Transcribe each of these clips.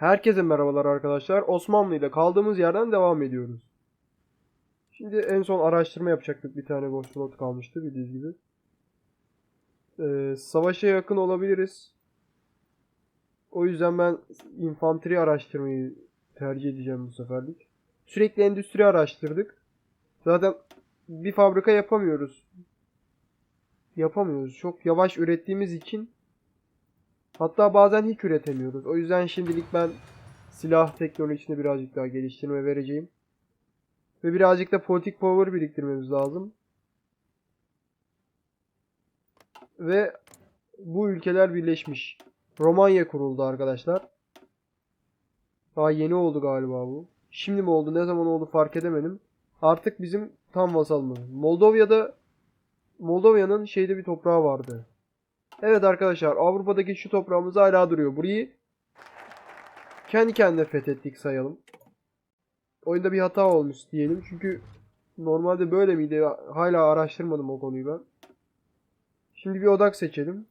Herkese merhabalar arkadaşlar. Osmanlı ile kaldığımız yerden devam ediyoruz. Şimdi en son araştırma yapacaktık. Bir tane boş slot kalmıştı bildiğiniz gibi. Ee, savaşa yakın olabiliriz. O yüzden ben infantry araştırmayı tercih edeceğim bu seferlik. Sürekli endüstri araştırdık. Zaten bir fabrika yapamıyoruz. Yapamıyoruz. Çok yavaş ürettiğimiz için Hatta bazen hiç üretemiyoruz. O yüzden şimdilik ben silah teknolojisini birazcık daha geliştirme vereceğim. Ve birazcık da politik power biriktirmemiz lazım. Ve bu ülkeler birleşmiş. Romanya kuruldu arkadaşlar. Daha yeni oldu galiba bu. Şimdi mi oldu ne zaman oldu fark edemedim. Artık bizim tam vasalımız. Moldova'da Moldova'nın şeyde bir toprağı vardı. Evet arkadaşlar Avrupa'daki şu toprağımız hala duruyor. Burayı kendi kendine fethettik sayalım. Oyunda bir hata olmuş diyelim. Çünkü normalde böyle miydi? Hala araştırmadım o konuyu ben. Şimdi bir odak seçelim.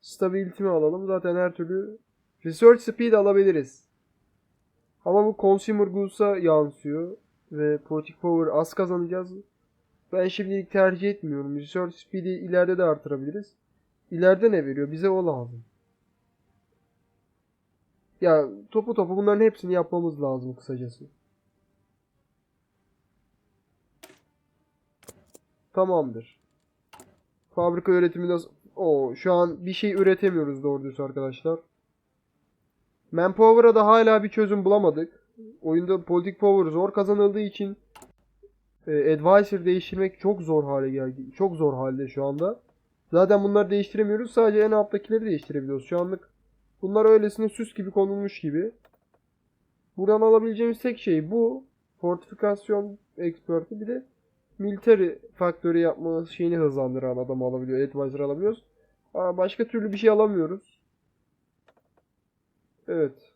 Stability mi alalım? Zaten her türlü Research Speed alabiliriz. Ama bu Consumer Goods'a yansıyor. Ve Politic Power az kazanacağız. Ben şimdilik tercih etmiyorum. Research Speed'i ileride de artırabiliriz. İleride ne veriyor? Bize o lazım. Ya topu topu bunların hepsini yapmamız lazım kısacası. Tamamdır. Fabrika üretimi nasıl? Oo, şu an bir şey üretemiyoruz doğru düz arkadaşlar. Manpower'a da hala bir çözüm bulamadık. Oyunda politik power zor kazanıldığı için e, advisor değiştirmek çok zor hale geldi. Çok zor halde şu anda. Zaten bunları değiştiremiyoruz. Sadece en alttakileri değiştirebiliyoruz. Şu anlık bunlar öylesine süs gibi konulmuş gibi. Buradan alabileceğimiz tek şey bu. Fortifikasyon expert'i bir de military faktörü yapma şeyini hızlandıran adamı alabiliyor. Advisor alabiliyoruz. Aa, başka türlü bir şey alamıyoruz. Evet.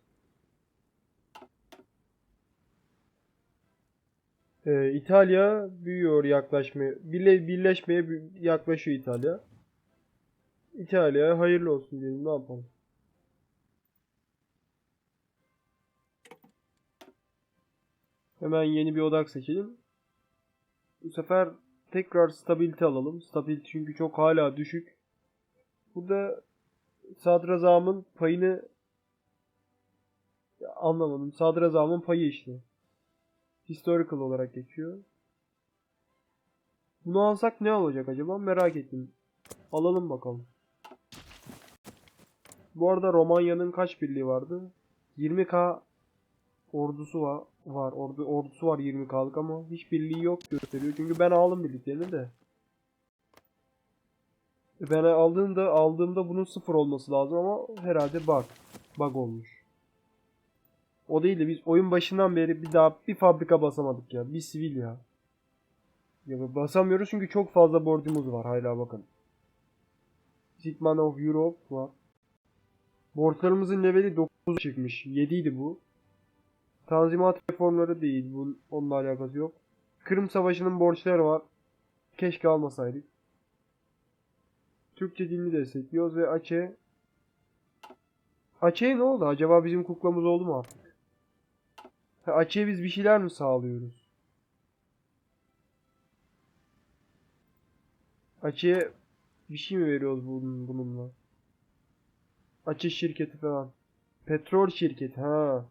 Ee, İtalya büyüyor yaklaşmaya. Birle, birleşmeye yaklaşıyor İtalya. İtalya hayırlı olsun diyelim. Ne yapalım? Hemen yeni bir odak seçelim. Bu sefer tekrar stabilite alalım. Stabilite çünkü çok hala düşük. Burada sadrazamın payını Ya anlamadım. Sadrazamın payı işte. Historical olarak geçiyor. Bunu alsak ne olacak acaba? Merak ettim. Alalım bakalım. Bu arada Romanya'nın kaç birliği vardı? 20k ordusu var. var. Ordu, ordusu var 20k'lık ama hiç birliği yok gösteriyor. Çünkü ben aldım birliklerini de. Ben aldığımda aldığımda bunun sıfır olması lazım ama herhalde bug. Bug olmuş. O değil de biz oyun başından beri bir daha bir fabrika basamadık ya. Bir sivil ya. Ya basamıyoruz çünkü çok fazla borcumuz var hala bakın. Sigman of Europe var. Borçlarımızın leveli 9 çıkmış. 7 idi bu. Tanzimat reformları değil. Bu, onunla alakası yok. Kırım Savaşı'nın borçları var. Keşke almasaydık. Türkçe dilini destekliyoruz ve Açe Açe'ye ne oldu? Acaba bizim kuklamız oldu mu artık? Ha, Açı'ya biz bir şeyler mi sağlıyoruz? Açı'ya bir şey mi veriyoruz bunun, bununla? Açı şirketi falan. Petrol şirketi ha.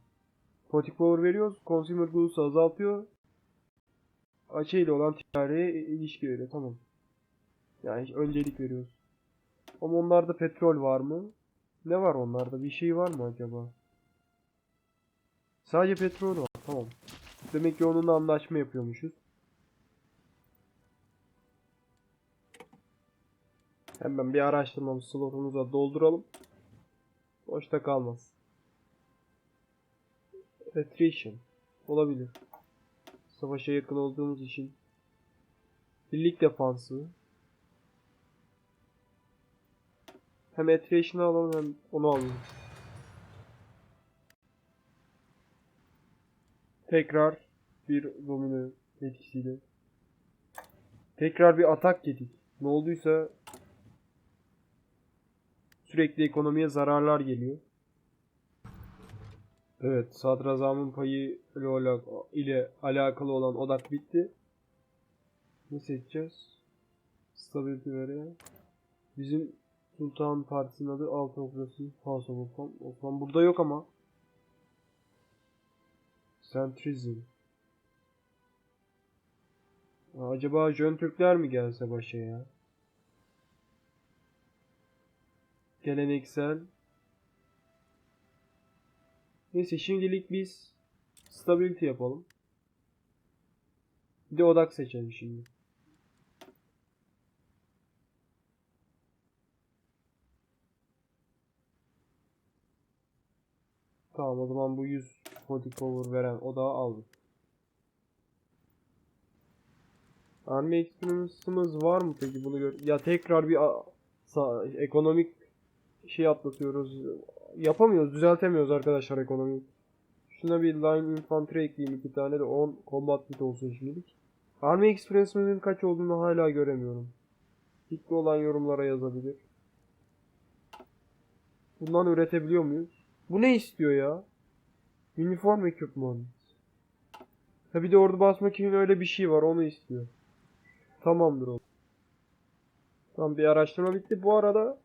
Politik power veriyoruz. Consumer goods'u azaltıyor. Açı ile olan ticari ilişki veriyor. Tamam. Yani öncelik veriyoruz. Ama onlarda petrol var mı? Ne var onlarda? Bir şey var mı acaba? Sadece petrol var. Tamam. Demek ki onunla anlaşma yapıyormuşuz. Hemen bir araştırmamız slotumuza dolduralım. Boşta kalmaz. Attrition. Olabilir. Savaşa yakın olduğumuz için. Birlik defansı. Hem attrition'ı alalım hem onu alalım. Tekrar bir domino etkisiyle. Tekrar bir atak yedik. Ne olduysa sürekli ekonomiye zararlar geliyor. Evet, sadrazamın payı ile, alak- ile alakalı olan odak bitti. Ne seçeceğiz? Stability vere. Bizim Sultan Partisi'nin adı Altınokrasi House of Osman. Osman burada yok ama. Centrizm. Aa, Acaba Jön Türkler mi gelse başa ya? Geleneksel. Neyse şimdilik biz stability yapalım. Bir de odak seçelim şimdi. Tamam o zaman bu 100 body cover veren odağı aldık. Army Experience'ımız var mı peki bunu gör. Ya tekrar bir ekonomik şey atlatıyoruz. Yapamıyoruz, düzeltemiyoruz arkadaşlar ekonomiyi. Şuna bir line infantry ekleyeyim iki tane de 10 combat bit olsun şimdilik. Army Experience'ımızın kaç olduğunu hala göremiyorum. Fikri olan yorumlara yazabilir. Bundan üretebiliyor muyuz? Bu ne istiyor ya? Uniform equipment. Ha bir de ordu basmak için öyle bir şey var onu istiyor. Tamamdır o. Tamam bir araştırma bitti. Bu arada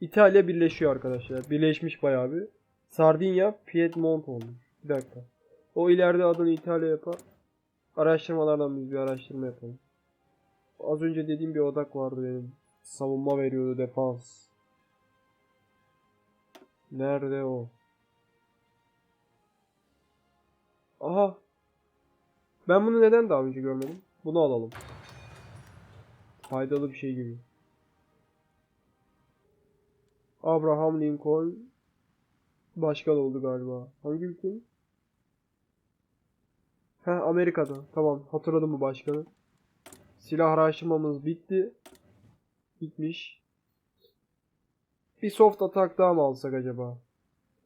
İtalya birleşiyor arkadaşlar. Birleşmiş bayağı bir. Sardinya Piedmont olmuş. Bir dakika. O ileride adını İtalya yapar. Araştırmalardan biz bir araştırma yapalım. Az önce dediğim bir odak vardı benim. Savunma veriyordu defans. Nerede o? Aha. Ben bunu neden daha önce görmedim? Bunu alalım. Faydalı bir şey gibi. Abraham Lincoln başkan oldu galiba. Hangi ülke? Heh Amerika'da. Tamam hatırladım bu başkanı. Silah araştırmamız bitti. Bitmiş. Bir soft atak daha mı alsak acaba?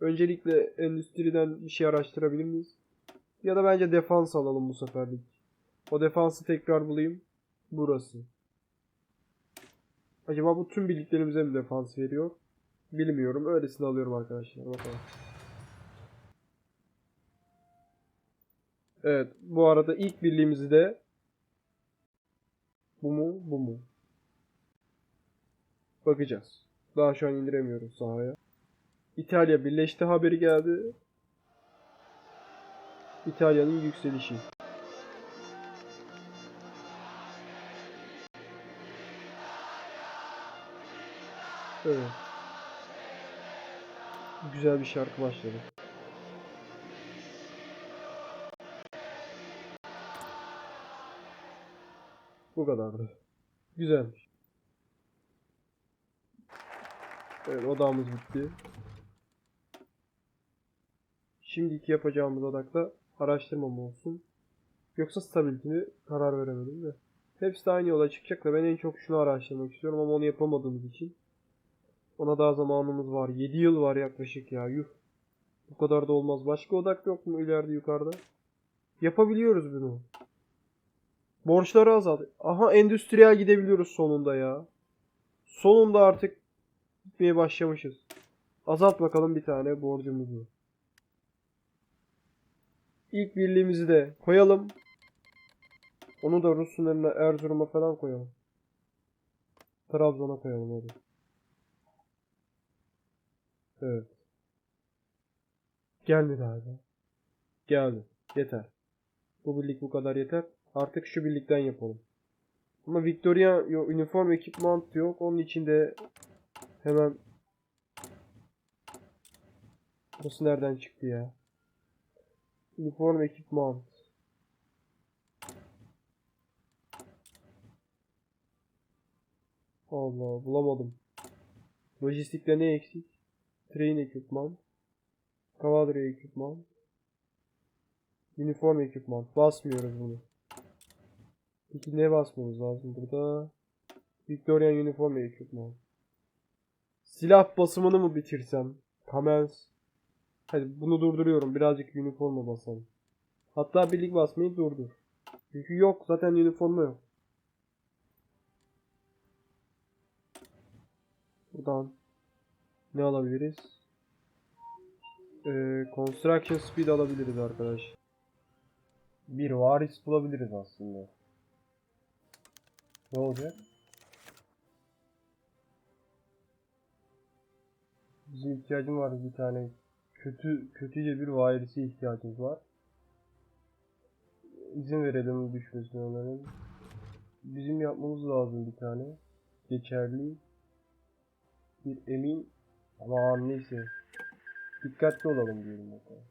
Öncelikle endüstriden bir şey araştırabilir miyiz? Ya da bence defans alalım bu seferlik. O defansı tekrar bulayım. Burası. Acaba bu tüm birliklerimize mi defans veriyor? Bilmiyorum. Öylesine alıyorum arkadaşlar. Bakalım. Evet. Bu arada ilk birliğimizi de bu mu? Bu mu? Bakacağız. Daha şu an indiremiyoruz sahaya. İtalya birleşti haberi geldi. İtalya'nın yükselişi. Evet. Güzel bir şarkı başladı. Bu kadardı. Güzelmiş. Evet odamız bitti. Şimdiki yapacağımız odakta araştırma mı olsun? Yoksa stability mi? Karar veremedim de. Hepsi de aynı yola çıkacak da ben en çok şunu araştırmak istiyorum ama onu yapamadığımız için. Ona daha zamanımız var. 7 yıl var yaklaşık ya. Yuh. Bu kadar da olmaz. Başka odak yok mu ileride yukarıda? Yapabiliyoruz bunu. Borçları azalt. Aha endüstriyel gidebiliyoruz sonunda ya. Sonunda artık gitmeye başlamışız. Azalt bakalım bir tane borcumuzu. İlk birliğimizi de koyalım. Onu da Rus sınırına Erzurum'a falan koyalım. Trabzon'a koyalım hadi. Evet. Gelmedi hala. Geldi. Yeter. Bu birlik bu kadar yeter. Artık şu birlikten yapalım. Ama Victoria yok, uniform ekipman yok. Onun için de hemen Burası nereden çıktı ya? Uniform ekipman. Allah bulamadım. Lojistikte ne eksik? Train ekipman. Cavalry ekipman. Uniform ekipman. Basmıyoruz bunu. Peki ne basmamız lazım burada? Victorian Uniform ekipman. Silah basımını mı bitirsem? Commence. Hadi bunu durduruyorum. Birazcık uniforma basalım. Hatta birlik basmayı durdur. Çünkü yok. Zaten uniforma yok. Buradan Ne alabiliriz? Ee, construction speed alabiliriz arkadaş. Bir varis bulabiliriz aslında. Ne olacak? Bizim ihtiyacım var bir tane kötü kötüce bir varisi ihtiyacımız var. İzin verelim düşmesine onların. Bizim yapmamız lazım bir tane. Geçerli. Bir emin. Ama neyse. Dikkatli olalım diyorum bakalım.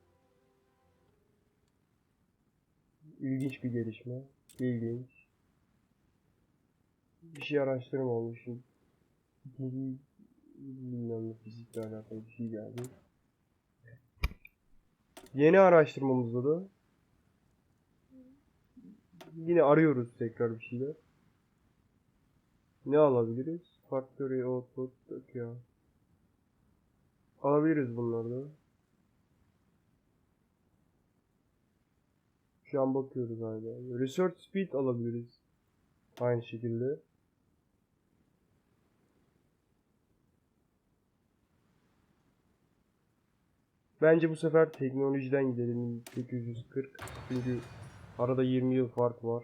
İlginç bir gelişme. İlginç. Bir şey araştırma olmuşum. Bilmem ne fizikle alakalı bir şey geldi. Yeni araştırmamızda da yine arıyoruz tekrar bir şeyler. Ne alabiliriz? Factory output ya. Alabiliriz bunları da. Şu an bakıyoruz hala. Research speed alabiliriz. Aynı şekilde. Bence bu sefer teknolojiden gidelim 840 çünkü arada 20 yıl fark var.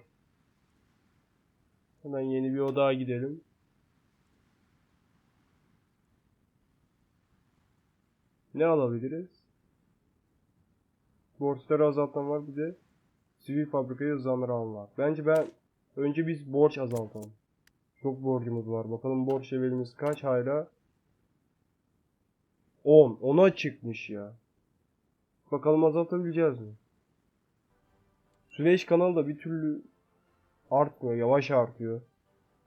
Hemen yeni bir odağa gidelim. Ne alabiliriz? Borçları azaltan var bir de sivil fabrikaya hızlandıran var. Bence ben önce biz borç azaltalım. Çok borcumuz var. Bakalım borç levelimiz kaç hala? 10. 10'a çıkmış ya. Bakalım azaltabileceğiz mi? Süveyş kanalı da bir türlü artmıyor. Yavaş artıyor.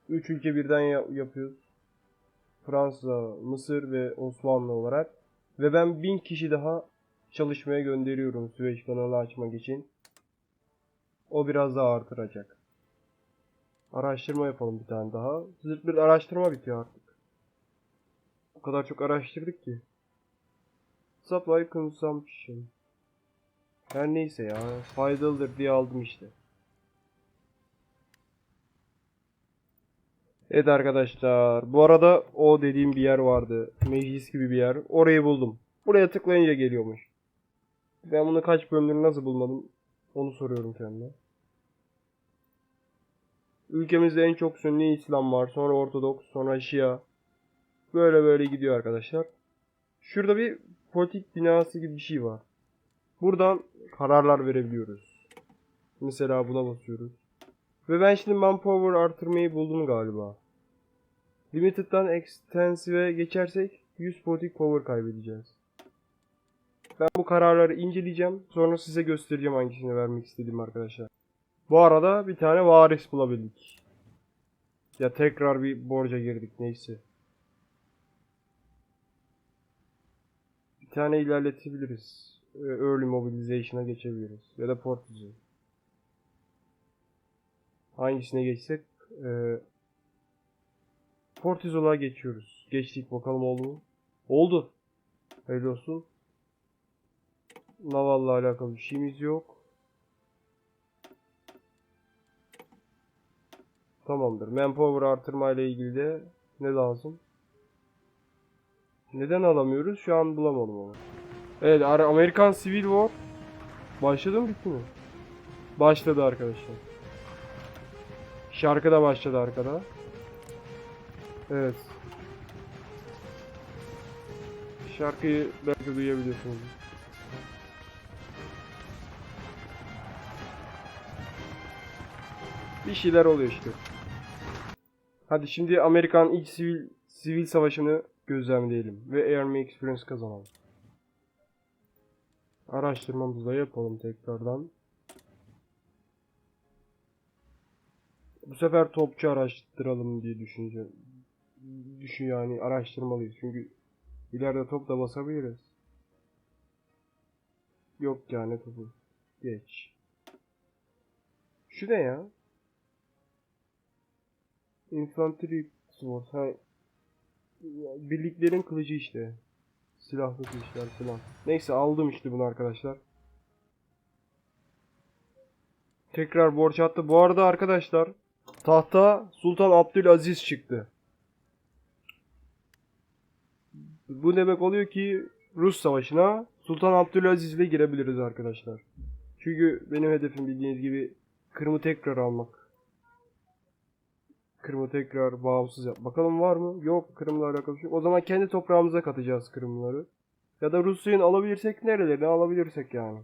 3 ülke birden ya- yapıyoruz. Fransa, Mısır ve Osmanlı olarak. Ve ben 1000 kişi daha çalışmaya gönderiyorum Süveyş kanalı açmak için. O biraz daha artıracak. Araştırma yapalım bir tane daha. Zırt bir araştırma bitiyor artık. O kadar çok araştırdık ki. Supply consumption. Her neyse ya. Faydalıdır diye aldım işte. Evet arkadaşlar. Bu arada o dediğim bir yer vardı. Meclis gibi bir yer. Orayı buldum. Buraya tıklayınca geliyormuş. Ben bunu kaç bölümleri nasıl bulmadım? Onu soruyorum kendime. Ülkemizde en çok Sünni İslam var. Sonra Ortodoks, sonra Şia. Böyle böyle gidiyor arkadaşlar. Şurada bir politik binası gibi bir şey var. Buradan kararlar verebiliyoruz. Mesela buna basıyoruz. Ve ben şimdi manpower artırmayı buldum galiba. Limited'dan Extensive'e geçersek 100 politik power kaybedeceğiz. Ben bu kararları inceleyeceğim. Sonra size göstereceğim hangisini vermek istediğim arkadaşlar. Bu arada bir tane varis bulabildik. Ya tekrar bir borca girdik neyse. Bir tane ilerletebiliriz. Ee, Early Mobilization'a geçebiliriz. Ya da Portuz'u. Hangisine geçsek? Ee, Portizol'a geçiyoruz. Geçtik bakalım oldu mu? Oldu. Hayırlı olsun. Naval'la alakalı bir şeyimiz yok. Tamamdır. Manpower artırma ile ilgili de ne lazım? Neden alamıyoruz? Şu an bulamadım onu. Evet, Amerikan Civil War başladı mı bitti mi? Başladı arkadaşlar. Şarkı da başladı arkada. Evet. Şarkıyı belki duyabiliyorsunuz. Bir şeyler oluyor işte. Hadi şimdi Amerikan ilk sivil sivil savaşını gözlemleyelim ve Army Experience kazanalım. Araştırmamızı da yapalım tekrardan. Bu sefer topçu araştıralım diye düşüneceğim. Düşün yani araştırmalıyız çünkü ileride top da basabiliriz. Yok yani topu. Geç. Şu ne ya? Infantry Sword. Ha. Birliklerin kılıcı işte. Silahlı kılıçlar falan. Neyse aldım işte bunu arkadaşlar. Tekrar borç attı. Bu arada arkadaşlar tahta Sultan Abdülaziz çıktı. Bu demek oluyor ki Rus savaşına Sultan Abdülaziz ile girebiliriz arkadaşlar. Çünkü benim hedefim bildiğiniz gibi Kırım'ı tekrar almak. Kırım'ı tekrar bağımsız yap. Bakalım var mı? Yok Kırım'la alakalı şey. O zaman kendi toprağımıza katacağız Kırımları. Ya da Rusya'nın alabilirsek nerelerini alabilirsek yani.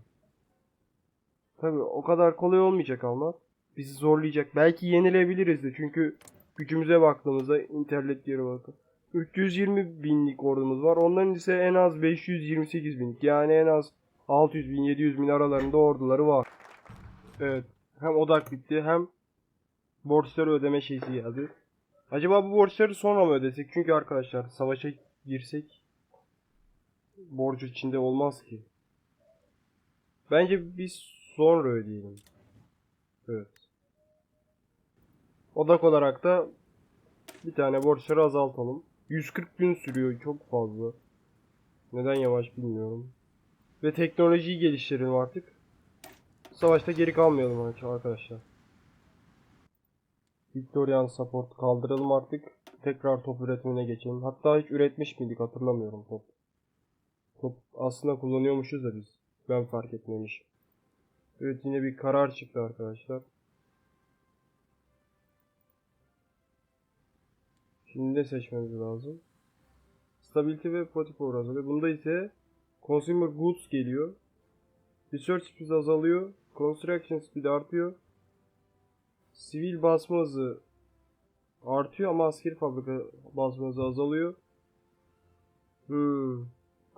Tabi o kadar kolay olmayacak almak. Bizi zorlayacak. Belki yenilebiliriz de çünkü gücümüze baktığımızda internet geri bakın. 320 binlik ordumuz var. Onların ise en az 528 binlik. Yani en az 600 bin 700 bin aralarında orduları var. Evet. Hem odak bitti hem borçları ödeme şeysi geldi. Acaba bu borçları sonra mı ödesek? Çünkü arkadaşlar savaşa girsek borcu içinde olmaz ki. Bence biz sonra ödeyelim. Evet. Odak olarak da bir tane borçları azaltalım. 140 gün sürüyor çok fazla. Neden yavaş bilmiyorum. Ve teknolojiyi geliştirelim artık. Savaşta geri kalmayalım arkadaşlar. Victorian support kaldıralım artık. Tekrar top üretmene geçelim. Hatta hiç üretmiş miydik hatırlamıyorum top. Top aslında kullanıyormuşuz da biz. Ben fark etmemişim. Evet yine bir karar çıktı arkadaşlar. Şimdi ne seçmemiz lazım? Stability ve Policy Power azalıyor. Bunda ise Consumer Goods geliyor. Research Speed azalıyor. Construction Speed artıyor. Sivil basma hızı artıyor ama askeri fabrika basma hızı azalıyor. Hmm.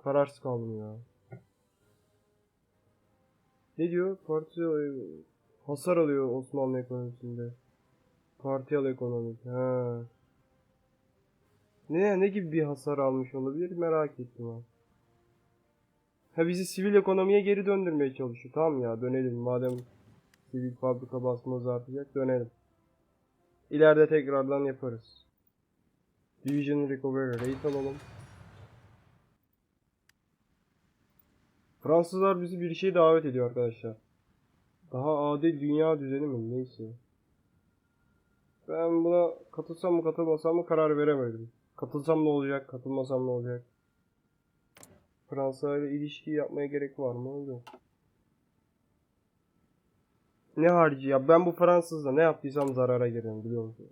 Kararsız kaldım ya. Ne diyor? Parti hasar alıyor Osmanlı ekonomisinde. Partiyal ekonomik. Ha. Ne ne gibi bir hasar almış olabilir merak ettim ha. Ha bizi sivil ekonomiye geri döndürmeye çalışıyor. Tamam ya dönelim madem sivil fabrika basmamız artacak dönelim. İleride tekrardan yaparız. Division Recovery Rate alalım. Fransızlar bizi bir şeye davet ediyor arkadaşlar. Daha adil dünya düzeni mi? Neyse. Ben buna katılsam mı katılmasam mı karar veremedim. Katılsam ne olacak, katılmasam ne olacak? Fransa ile ilişki yapmaya gerek var mı? Yok. Ne harcı ya? Ben bu Fransızla ne yaptıysam zarara girerim biliyor musun?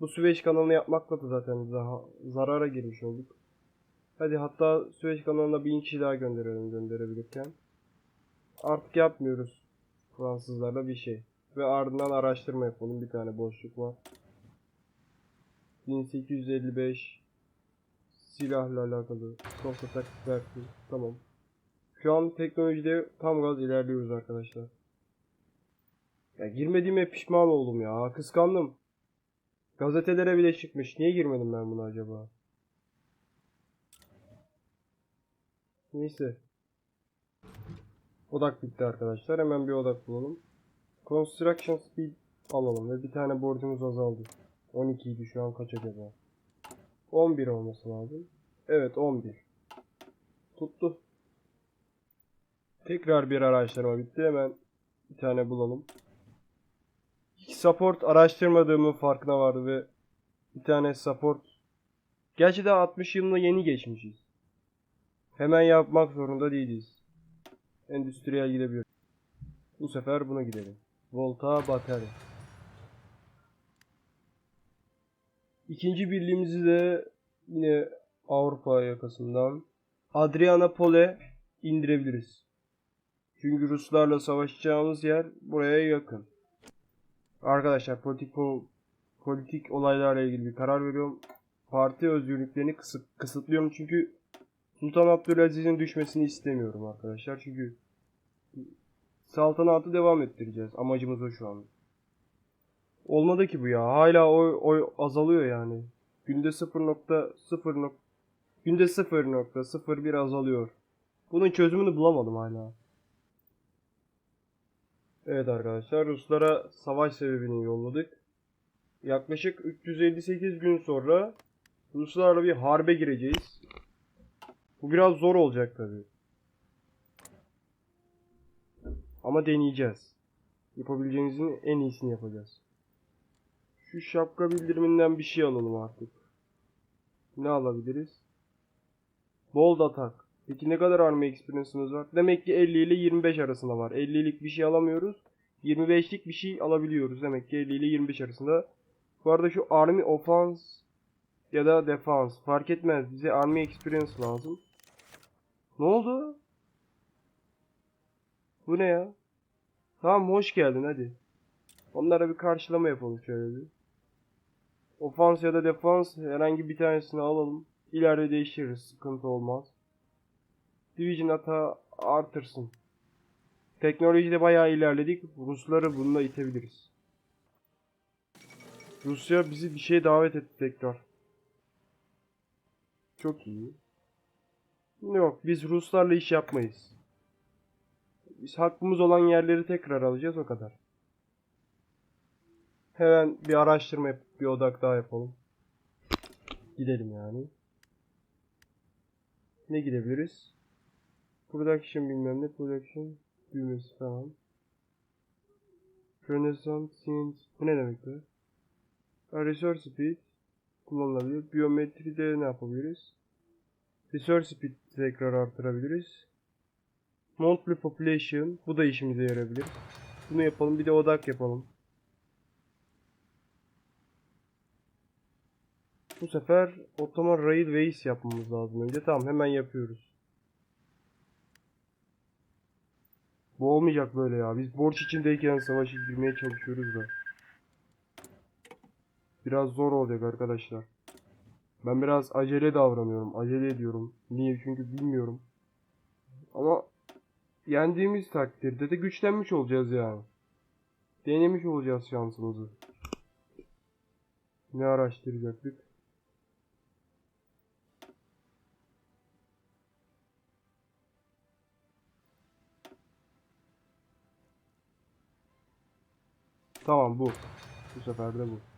Bu Süveyş kanalını yapmakla da zaten daha zarara girmiş olduk. Hadi hatta Süveyş kanalına bin kişi daha gönderelim gönderebilirken. Artık yapmıyoruz Fransızlarla bir şey. Ve ardından araştırma yapalım. Bir tane boşluk var. 1855 silahla alakalı attack versi. Tamam. Şu an teknolojide tam gaz ilerliyoruz arkadaşlar. Ya girmediğime pişman oldum ya. Kıskandım. Gazetelere bile çıkmış. Niye girmedim ben buna acaba? Neyse. Odak bitti arkadaşlar. Hemen bir odak bulalım. Construction speed alalım ve bir tane borcumuz azaldı. 12 idi şu an kaç acaba? 11 olması lazım. Evet 11. Tuttu. Tekrar bir araştırma bitti. Hemen bir tane bulalım. Support araştırmadığımın farkına vardı ve bir tane support Gerçi de 60 yılına yeni geçmişiz. Hemen yapmak zorunda değiliz. Endüstriyel gidebiliyoruz. Bu sefer buna gidelim. Volta batarya. İkinci birliğimizi de yine Avrupa yakasından Adrianapol'e indirebiliriz. Çünkü Ruslarla savaşacağımız yer buraya yakın. Arkadaşlar politik po- politik olaylarla ilgili bir karar veriyorum. Parti özgürlüklerini kısıt kısıtlıyorum çünkü Sultan Abdülaziz'in düşmesini istemiyorum arkadaşlar. Çünkü saltanatı devam ettireceğiz. Amacımız o şu an. Olmadı ki bu ya. Hala oy, oy azalıyor yani. Günde 0.0 nok- günde 0.01 azalıyor. Bunun çözümünü bulamadım hala. Evet arkadaşlar Ruslara savaş sebebini yolladık. Yaklaşık 358 gün sonra Ruslarla bir harbe gireceğiz. Bu biraz zor olacak tabi. Ama deneyeceğiz. Yapabileceğimizin en iyisini yapacağız. Şu şapka bildiriminden bir şey alalım artık. Ne alabiliriz? Bold atak. Peki ne kadar army experience'ımız var? Demek ki 50 ile 25 arasında var. 50'lik bir şey alamıyoruz. 25'lik bir şey alabiliyoruz. Demek ki 50 ile 25 arasında. Bu arada şu army offense ya da defense fark etmez. Bize army experience lazım. Ne oldu? Bu ne ya? Tamam hoş geldin hadi. Onlara bir karşılama yapalım şöyle bir. Ofans ya da defans herhangi bir tanesini alalım. İleride değiştiririz. Sıkıntı olmaz. Division hata artırsın. Teknolojide bayağı ilerledik. Rusları bununla itebiliriz. Rusya bizi bir şeye davet etti tekrar. Çok iyi. Yok biz Ruslarla iş yapmayız. Biz hakkımız olan yerleri tekrar alacağız o kadar. Hemen bir araştırma yapıp bir odak daha yapalım. Gidelim yani. Ne gidebiliriz? Production bilmem ne. Production düğmesi falan. Renaissance Scenes. Bu ne demek be? Resource Speed kullanılabilir. Biyometride ne yapabiliriz? Resource Speed tekrar artırabiliriz. Monthly Population. Bu da işimize yarayabilir. Bunu yapalım. Bir de odak yapalım. Bu sefer Ottoman Railways yapmamız lazım önce. Tamam hemen yapıyoruz. Bu olmayacak böyle ya. Biz borç içindeyken savaşa girmeye çalışıyoruz da. Biraz zor olacak arkadaşlar. Ben biraz acele davranıyorum. Acele ediyorum. Niye? Çünkü bilmiyorum. Ama yendiğimiz takdirde de güçlenmiş olacağız yani. Denemiş olacağız şansımızı. Ne araştıracaktık? Tamam bu. Bu sefer de bu.